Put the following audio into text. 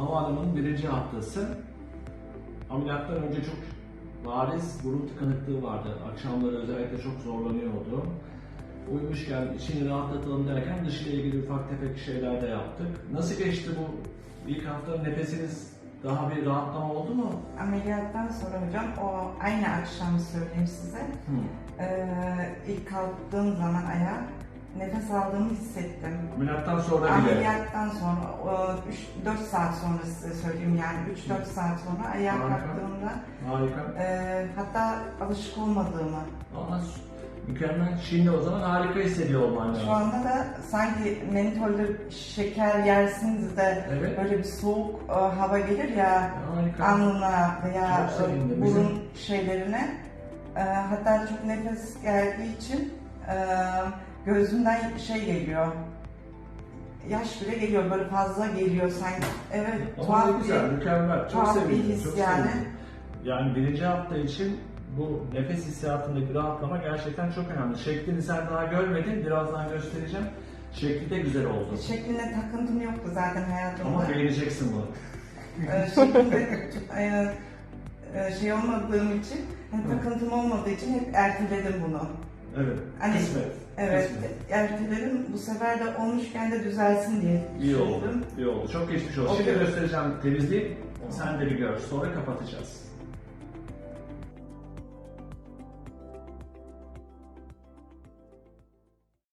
Havaalanının birinci haftası. Ameliyattan önce çok bariz burun tıkanıklığı vardı. Akşamları özellikle çok zorlanıyordu. Uyumuşken içini rahatlatalım derken dışıyla ilgili ufak tefek şeyler de yaptık. Nasıl geçti bu ilk hafta nefesiniz daha bir rahatlama oldu mu? Ameliyattan sonra hocam o aynı akşam söyleyeyim size. Hı. Ee, ilk kalktığım zaman ayağa nefes aldığımı hissettim. Ameliyattan sonra bile. Ameliyattan sonra o 4 saat sonra size söyleyeyim yani 3-4 saat sonra ayağa Harika. kalktığımda Harika. e, hatta alışık olmadığımı Aa, mükemmel. Şimdi o zaman harika hissediyor olman lazım. Şu anda da sanki mentolü şeker yersiniz de Evet. böyle bir soğuk e, hava gelir ya Harika. alnına veya Çok sevindim. e, burun şeylerine. E, hatta çok nefes geldiği için e, gözümden şey geliyor. Yaş bile geliyor böyle fazla geliyor sanki. Evet Ama tuhaf ne güzel, bir mükemmel. Çok tuhaf bir sevindim. his çok yani. sevindim. Yani birinci hafta için bu nefes hissiyatındaki rahatlama gerçekten çok önemli. Şeklini sen daha görmedin, birazdan göstereceğim. Şekli de güzel oldu. şekline takıntım yoktu zaten hayatımda. Ama beğeneceksin bunu. e, şekilde e, e, şey olmadığım için, yani takıntım olmadığı için hep erteledim bunu. Evet, Hani- kısmet. Evet, Kısmet. erteledim. Bu sefer de olmuşken de düzelsin diye İyi oldu, düşündüm. iyi oldu. Çok geçmiş olsun. Okey. Şimdi göstereceğim temizliği. Sen de bir gör. Sonra kapatacağız.